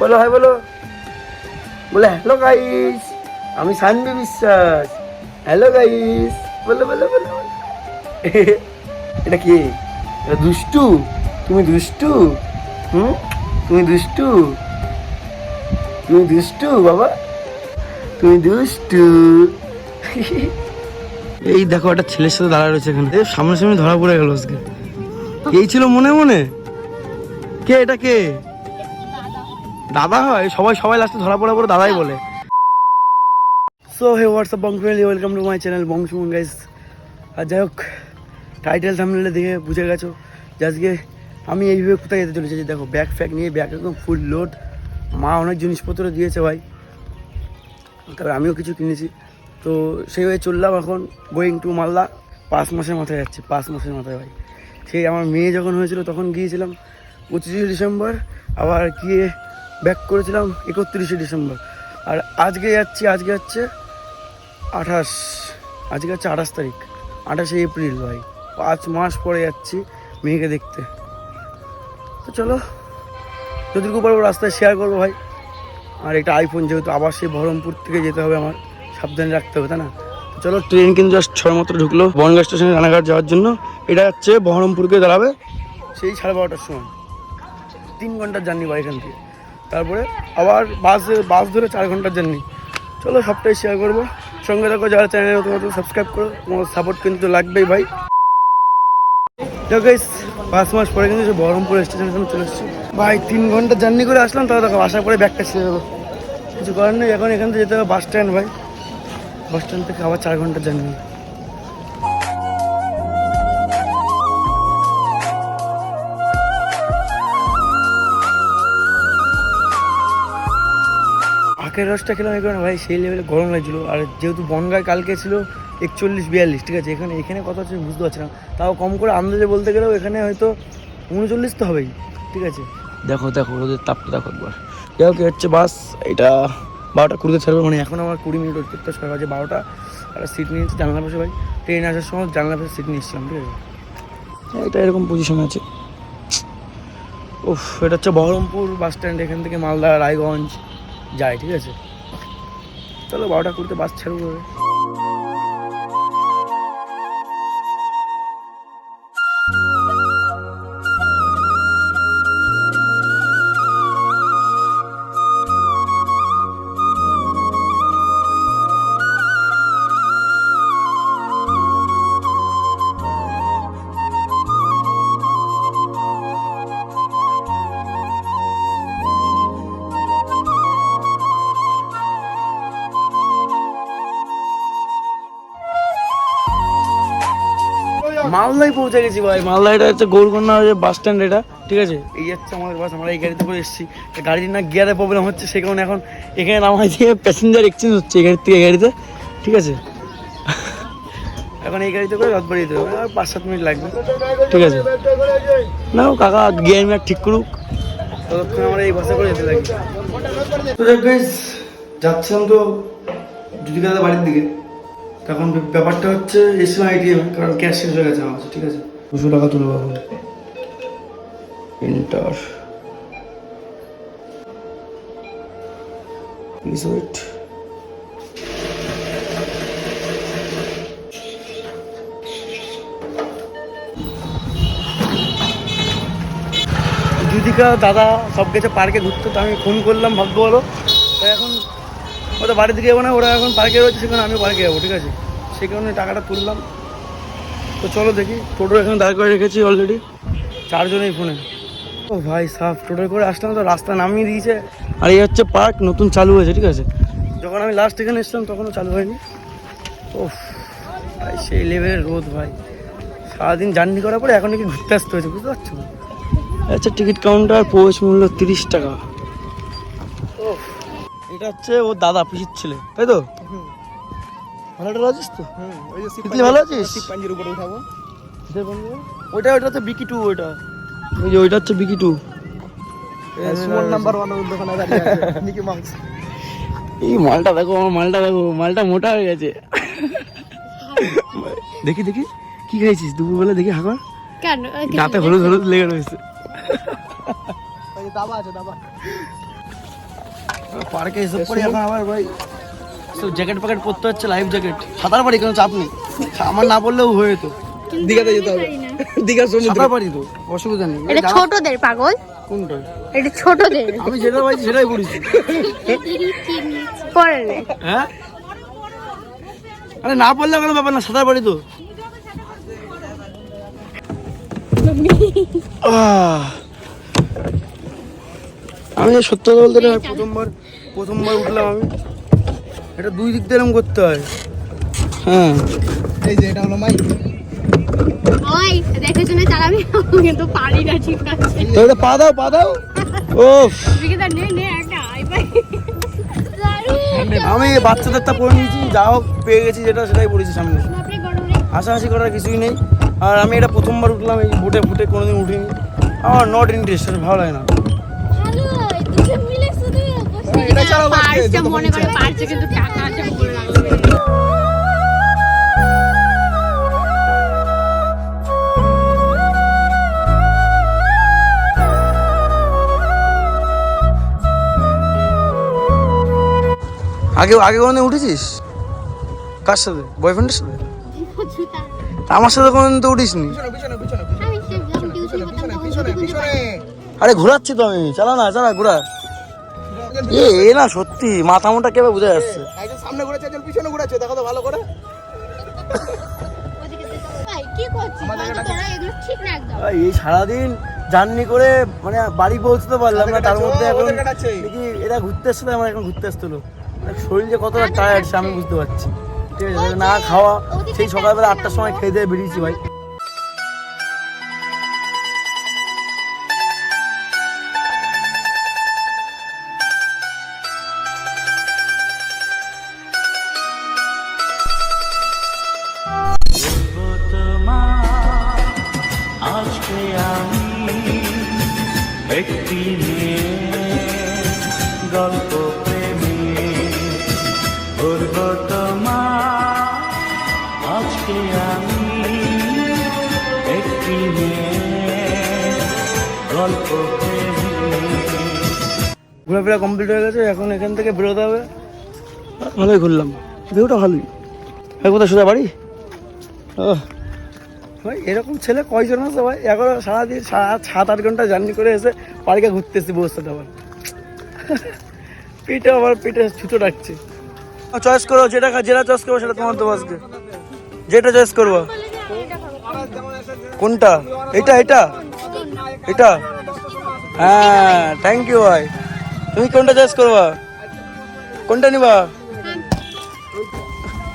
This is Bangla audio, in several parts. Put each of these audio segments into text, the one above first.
বলো হাই বলো। বলে হ্যালো গাইস আমি সানবি বিশ্বাস। হ্যালো গাইস বলো বলো বলো। এটা কি? এটা দুষ্টু? তুমি দুষ্টু? হুম? তুমি দুষ্টু? তুমি দুষ্টু, বাবা? তুমি দুষ্টু? এই দেখো, একটা ছেলের সাথে দাঁড়া রয়েছে এখানে। এই সামনাসামনি ধরা পড়ে গেল আজকে। এই ছিল মনে মনে? কে, এটা কে? দাদা হয়, সবাই সবাই লাস্টে ধরা পড়া পরে দাদাই বলে। So hey WhatsApp Bong family welcome to my channel Bong Suman guys আর যাই হোক টাইটেল থামলে দেখে বুঝে গেছো। যে আজকে আমি এইভাবে কোথায় যেতে চলেছি, দেখো ব্যাগ ফ্যাগ নিয়ে ব্যাগ একদম ফুল লোড মা অনেক জিনিসপত্র দিয়েছে ভাই। তবে আমিও কিছু কিনেছি। তো সেইভাবে চললাম এখন গোয়িং টু মালদা। পাঁচ মাসের মাথায় যাচ্ছি, পাঁচ মাসের মাথায় ভাই। সেই আমার মেয়ে যখন হয়েছিল, তখন গিয়েছিলাম পঁচিশে ডিসেম্বর। আবার গিয়ে ব্যাক করেছিলাম একত্রিশে ডিসেম্বর। আর আজকে যাচ্ছি, আজকে হচ্ছে আঠাশ, আজকে হচ্ছে আঠাশ তারিখ, আঠাশে এপ্রিল ভাই। পাঁচ মাস পরে যাচ্ছি মেয়েকে দেখতে। তো চলো, যতটুকু পারব রাস্তায় শেয়ার করব ভাই। আর একটা আইফোন যেহেতু আবার সেই বহরমপুর থেকে যেতে হবে আমার, সাবধানে রাখতে হবে, তাই না? চলো ট্রেন কিন্তু জাস্ট ছয় মাত্র ঢুকলো বনগা স্টেশনে রানাঘাট যাওয়ার জন্য। এটা হচ্ছে বহরমপুরকে দাঁড়াবে সেই সাড়ে বারোটার সময়। তিন ঘণ্টার জার্নি বা এখান থেকে। তারপরে আবার বাস বাস ধরে চার ঘণ্টার জার্নি চলো সবটাই শেয়ার করব। সঙ্গে থাকো যারা চ্যানেলে নতুন সাবস্ক্রাইব করো তোমার সাপোর্ট কিন্তু লাগবেই ভাই। দেখো পাঁচ মাস পরে কিন্তু বহরমপুর স্টেশনের সামনে চলে এসেছি। ভাই, তিন ঘণ্টা জার্নি করে আসলাম, তাও দেখো আসার পরে ব্যাগটা ছেড়ে দেবো কিছু করার নেই, এখন এখান থেকে যেতে হবে বাস স্ট্যান্ড ভাই। বাস স্ট্যান্ড থেকে আবার চার ঘণ্টা জার্নি আখের রসটা খেলাম এখানে, ভাই, সেই লেভেলে গরম লাগছিল। আর যেহেতু বনগায় কালকে ছিল একচল্লিশ বিয়াল্লিশ, ঠিক আছে? এখানে এখানে কত হচ্ছে বুঝতে পারছি না। তাও কম করে আন্দাজে বলতে গেলেও এখানে হয়তো উনচল্লিশ তো হবেই, ঠিক আছে? দেখো দেখো ওদের তাপটা দেখো একবার। যাই হোক হচ্ছে বাস। এটা বারোটা কুড়িতে ছাড়বে মানে এখন আমার কুড়ি মিনিট করতে ছয় বাজে বারোটা। একটা সিট নিয়েছি জানলা পাশে, ভাই। ট্রেন আসার সময় জানলা পাশে সিট নিয়েছিলাম ঠিক আছে? এটা এরকম পজিশন আছে। উফ, এটা হচ্ছে বহরমপুর বাস স্ট্যান্ড এখান থেকে মালদা, রায়গঞ্জ। যায় ঠিক আছে? তাহলে বারোটা কুড়িতে বাস ছাড়বো মালদায় পৌঁছে গেছি ভাই। মালদা এটা হচ্ছে গৌরকন্যা যে বাস স্ট্যান্ড এটা ঠিক আছে? এই যাচ্ছে আমাদের বাস আমরা এই গাড়িতে করে এসেছি। গাড়ির না গিয়ারে প্রবলেম হচ্ছে সে কারণে এখন এখানে নামাই দিয়ে প্যাসেঞ্জার এক্সচেঞ্জ হচ্ছে এই গাড়ির থেকে এই গাড়িতে ঠিক আছে? এখন এই গাড়িতে করে রথ বাড়িয়ে দেবো আর পাঁচ সাত মিনিট লাগবে। ঠিক আছে। না ও কাকা গিয়ার মিয়ার ঠিক করুক। ততক্ষণ আমরা এই বাসে করে যেতে লাগি তো গাইজ যাচ্ছিলাম তো জুদিকাদের বাড়ির দিকে। তখন ব্যাপারটা হচ্ছে এসিও আইটিএম কারণ ক্যাশ শেষ হয়ে গেছে আমার কাছে ঠিক আছে? দুশো টাকা তুলবো এখন এন্টার প্লিজ ওয়েট যুদিকা দাদা সব গেছে পার্কে ঘুরতে তো আমি ফোন করলাম ভাবতে বলো তো এখন ওরা বাড়ির দিকে যাব না ওরা এখন পার্কে রয়েছে, সেখানে আমি পার্কে যাব, ঠিক আছে? সেই কারণে টাকাটা তুললাম। তো চলো দেখি টোটো এখানে দাঁড় করে রেখেছি অলরেডি চারজনেই ফোনে ও ভাই সাফ, টোটো করে আসলাম তো রাস্তা নামিয়ে দিয়েছে। আর এই হচ্ছে পার্ক নতুন চালু হয়েছে, ঠিক আছে? যখন আমি লাস্ট এখানে এসলাম তখনও চালু হয়নি। ও ভাই সেই লেভেলের রোদ, ভাই। সারাদিন জার্নি করার পরে এখন নাকি ঘুরতে আসতে হয়েছে, বুঝতে পারছ? আচ্ছা টিকিট কাউন্টার প্রবেশ মূল্য তিরিশ টাকা। এটা হচ্ছে ও দাদা পিসির ছেলে তাই তো? ভালো আছিস তো? তিতলি ভালো আছিস? পাঞ্জির উপরে উঠাবো। ওইটা ওইটা হচ্ছে বিকি টু ওইটা। ওই যে ওইটা হচ্ছে বিকি টু সুমন নাম্বার ওয়ান দোকানে দাঁড়িয়ে আছে মিকি মাউস এই মালটা দেখো আমার মালটা দেখো মালটা মোটা হয়ে গেছে। দেখি দেখি কি খাইছিস? দুপুরবেলা দেখি হাঁকা? কেন? দাঁতে হলুদ হলুদ লেগে রয়েছে। ওই যে দাবা আছে দাবা। পার্কে এসে পরে এখন আবার ভাই। জ্যাকেট প্যাকেট পরতে হচ্ছে লাইফ জ্যাকেট সাঁতার পারি কোনো চাপ নেই। আমার না পড়লেও হয়ে যেত। দীঘাতে যেতে হবে। দীঘার সমুদ্র সাঁতার পারি তো অসুবিধা নেই। এটা ছোটদের পাগল। কোনটা? এটা ছোটদের। আমি যেটা পাইছি সেটাই পড়েছি। পরে হ্যাঁ? আরে না পড়লে কোনো ব্যাপার না সাঁতার পারি তো। আহ। আমি সত্য বলতে প্রথমবার প্রথমবার উঠলাম আমি। এটা দুই দিক দিয়ে করতে হয়। হ্যাঁ। এই যে এটা হলো মাইক ওই দেখে শুনে চালাবি কিন্তু পারি না ঠিক আছে। তো এটা পা দাও পা দাও। ও বিকেতা নে নে একটা আই পাই আমি বাচ্চাদেরটা পরে নিয়েছি যা হোক পেয়ে গেছি যেটা সেটাই পড়েছি সামনে। হাসাহাসি করার কিছুই নেই। আর আমি এটা প্রথমবার উঠলাম এই বুটে ফুটে কোনোদিন উঠিনি। আমার নট ইন্টারেস্টেড ভালো লাগে না ভালো দুজন মিলে শুধু মনে করে। কিন্তু টাকা আছে বলে আগে আগে কোনোদিন উঠেছিস? কার সাথে? বয়ফ্রেন্ডের সাথে? আমার সাথে কোনোদিন তো উঠিস নি আরে ঘোরাচ্ছি তো আমি। চালা না চালা ঘোরা। এ এ না সত্যি মাথা মোটা কেবে বোঝা যাচ্ছে? একজন সামনে ঘুরেছে একজন পিছনে ঘুরেছে দেখো তো ভালো করে। ওদিকে দেখো। ভাই, কি করছিস? বলতো তোরা এগুলো ঠিক না একদম। ভাই, এই সারাদিন জার্নি করে মানে বাড়ি পৌঁছতে পারলাম না তার মধ্যে এখন দেখি এরা ঘুরতে আসছে আমার এখন ঘুরতে আসতে শরীর যে কতটা টায়ার্ড সে আমি বুঝতে পারছি। ঠিক আছে না খাওয়া সেই সকালবেলা আটটার সময় খেয়ে দিয়ে বেরিয়েছি ভাই। একটি নিয়ে গল্প প্রেমী। বলব তোমার আজকে আমি একটি নিয়ে গল্প ঘোরাফেরা কমপ্লিট হয়ে গেছে এখন এখান থেকে বেরোতে হবে। ভালোই ঘুরলাম ভিউটা ভালোই। হ্যাঁ কোথায় সোজা বাড়ি? ও এরকম ছেলে কয়জন আছে ভাই? এখন সারাদিন সাত সাত আট ঘণ্টা জার্নি করে এসে পার্কে ঘুরতেছি বসতে আবার। পেটে আবার পেটে ছুটো ডাকছে। চয়েস করো যেটা যেটা চয়েস করব সেটা তোমার দেবো আজকে। যেটা চয়েস করব। কোনটা? এটা এটা? এটা? হ্যাঁ থ্যাংক ইউ ভাই। তুমি কোনটা চয়েস করবা? কোনটা নিবা?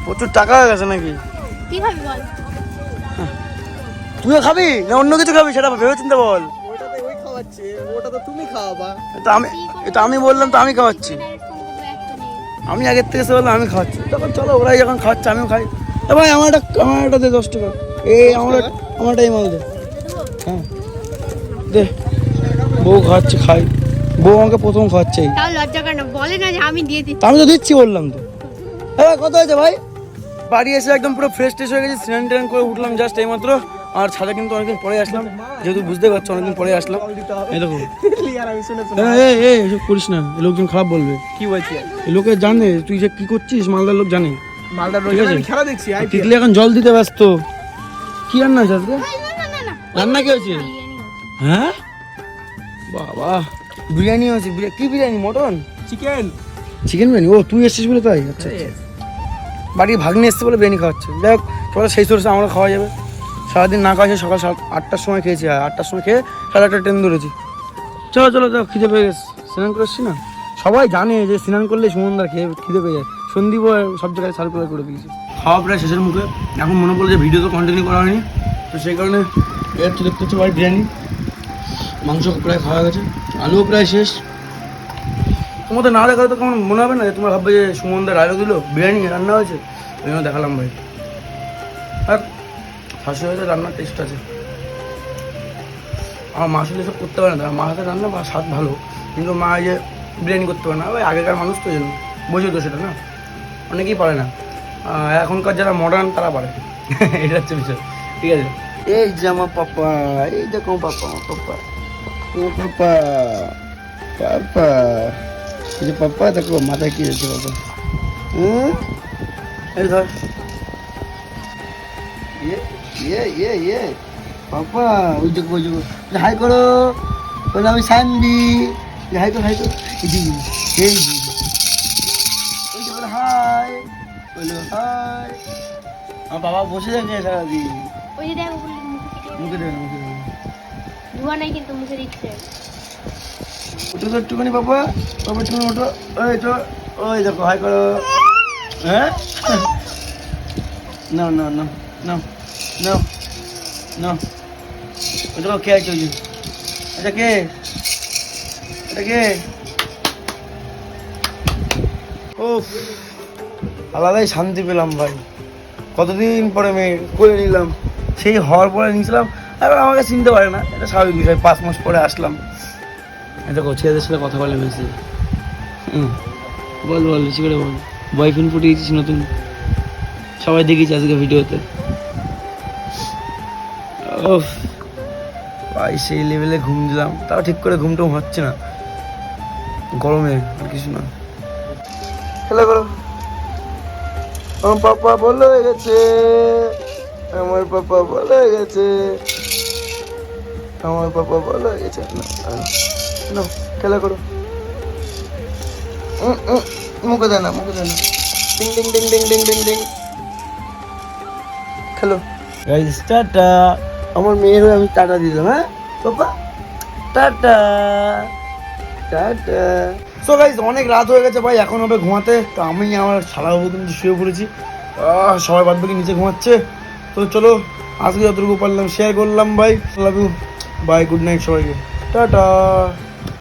প্রচুর টাকা হয়ে গেছে নাকি? কি খাবি বল? তুইও খাবি? না অন্য কিছু খাবি? সেটা ভেবে চিন্তা বল। ওটাতে ওই খাওয়াচ্ছে। ওটা তো তুমি খাওয়াবা। এটা আমি এটা আমি বললাম তো আমি খাওয়াচ্ছি। আমি আগের থেকে এসে বললাম আমি খাওয়াচ্ছি। তখন চলো ওরাই যখন খাওয়াচ্ছে আমিও খাই। ভাই আমার একটা আমার একটা দে দশ টাকা। এই আমার আমারটা এই মাল দে। হ্যাঁ। দে। বউ খাওয়াচ্ছে খাই। বউ আমাকে প্রথম খাওয়াচ্ছে। এই। তাও লজ্জা কেন বলে না যে আমি দিচ্ছি। আমি তো দিচ্ছি বললাম তো। হ্যাঁ কত হয়েছে ভাই? বাড়ি এসে একদম পুরো ফ্রেশ ট্রেশ হয়ে গেছি স্নান টান করে উঠলাম জাস্ট এইমাত্র। আর ছাদে কিন্তু অনেকদিন পরে আসলাম যেহেতু বুঝতে পারছ অনেকদিন পরে আসলাম। এই এসব করিস না এই লোকজন খারাপ বলবে। কি বলছি? লোকে জানে তুই যে কি করছিস মালদার লোক জানে। মালদার রোজ খেলা দেখছি তিতলি এখন জল দিতে ব্যস্ত। কি রান্না আজকে? না রান্না কি হয়েছে? হ্যাঁ? বাবা বিরিয়ানি হয়েছে কি biryani mutton? Chicken chicken biryani? ও তুই এসেছিস বলে তাই? আচ্ছা আচ্ছা। বাড়ির ভাগ্নে এসছে বলে বিরিয়ানি খাওয়াচ্ছে। যাই হোক সকালে সেই সোর্সে আমরা খাওয়া যাবে। সারাদিন না খাওয়া সকাল সাত, আটটার সময় খেয়েছি। আর আটটার সময় খেয়ে সাড়ে আটটা ট্রেন ধরেছি। চলো চলো যাও খিদে পেয়ে গেছে। স্নান করে এসছি না? সবাই জানে যে স্নান করলে সুমনদার খেয়ে খিদে পেয়ে যায়। সন্দীপও সব জায়গায় সার্কুলার করে দিয়েছে। খাওয়া প্রায় শেষের মুখে। এখন মনে পড়ল যে ভিডিও তো কন্টিনিউ করা হয়নি। তো সেই কারণে এর তো দেখতে হচ্ছে বাড়ি বিরিয়ানি। মাংস প্রায় খাওয়া গেছে। আলুও প্রায় শেষ। তোমাদের না দেখা তো কেমন মনে হবে না যে তোমরা ভাববে যে সুমনদা ডায়লগ দিল, বিরিয়ানি রান্না হয়েছে? ওই জন্য দেখালাম ভাই। আর শাশুড়ি হয়তো রান্নার টেস্ট আছে। আমার মা শুধু এসব করতে পারে না। মা হাতে রান্না বা স্বাদ ভালো। কিন্তু মা যে বিরিয়ানি করতে পারে না। ওই আগেকার মানুষ তো জন্য। বোঝো তো সেটা, না? অনেকেই পারে না। এখনকার যারা মডার্ন তারা পারে। এটা হচ্ছে বিষয়। ঠিক আছে? এই যে আমার পাপা, এই দেখো পাপা পাপা। পাপা পাপা। যে পাপ্পা দেখো মাথায় কি হয়েছে বাবা হুম এই ধর ইয়ে ইয়ে ইয়ে ইয়ে পাপ্পা ওই যে ওই যে হাই করো বলে আমি সান্ডি হাই করো হাই করো এই ওই যে বলে হাই বলো হাই আমার বাবা বসে থাকে সারাদিন ওই যে দেখো মুখে মুখে ধোয়া নাই কিন্তু মুখে দিচ্ছে ওঠো তো একটুখানি বাবা বাবা একটুখানি ওঠো। ওই তো, ওই দেখো, হাই করো। হ্যাঁ? না না না না না না ওটা কে আছে ওই এটা কে? এটা কে? ও আলাদাই শান্তি পেলাম ভাই। কতদিন পরে মেয়ে করে নিলাম। সেই হওয়ার পরে নিয়েছিলাম এবার আমাকে চিনতে পারে না। এটা স্বাভাবিক বিষয়, পাঁচ মাস পরে আসলাম। দেখো, ছেলেদের সাথে কথা বলে হুম, বল বল, বেশি করে বল। বয়ফ্রেন্ড ফুটিয়েছিস নতুন? সবাই দেখেছি আজকে ভিডিওতে। ওফ ভাই, সেই লেভেলে ঘুম দিলাম। তাও ঠিক করে ঘুম টুম হচ্ছে না। গরমে, আর কিছু না। খেলা করো। আমার পাপা বলে গেছে। আমার পাপা বলে গেছে। আমার পাপা বলে গেছে। না না খেলা করো। মুখে দেয় না মুখে দেয় না। ডিং ডিং ডিং ডিং ডিং ডিং ডিং। খেলো। Guys tata. আমার মেয়ের হয়ে আমি টাটা দিলাম হ্যাঁ? Papa tata. Tata. So guys অনেক রাত হয়ে গেছে ভাই এখন হবে ঘুমাতে। তো আমি আমার সারা বাবু কিন্তু শুয়ে পড়েছি। সবাই বাদ বাকি নিচে ঘুমাচ্ছে। তো চলো আজকে যতটুকু পারলাম শেয়ার করলাম ভাই। Love you bye good night সবাইকে। টাটা।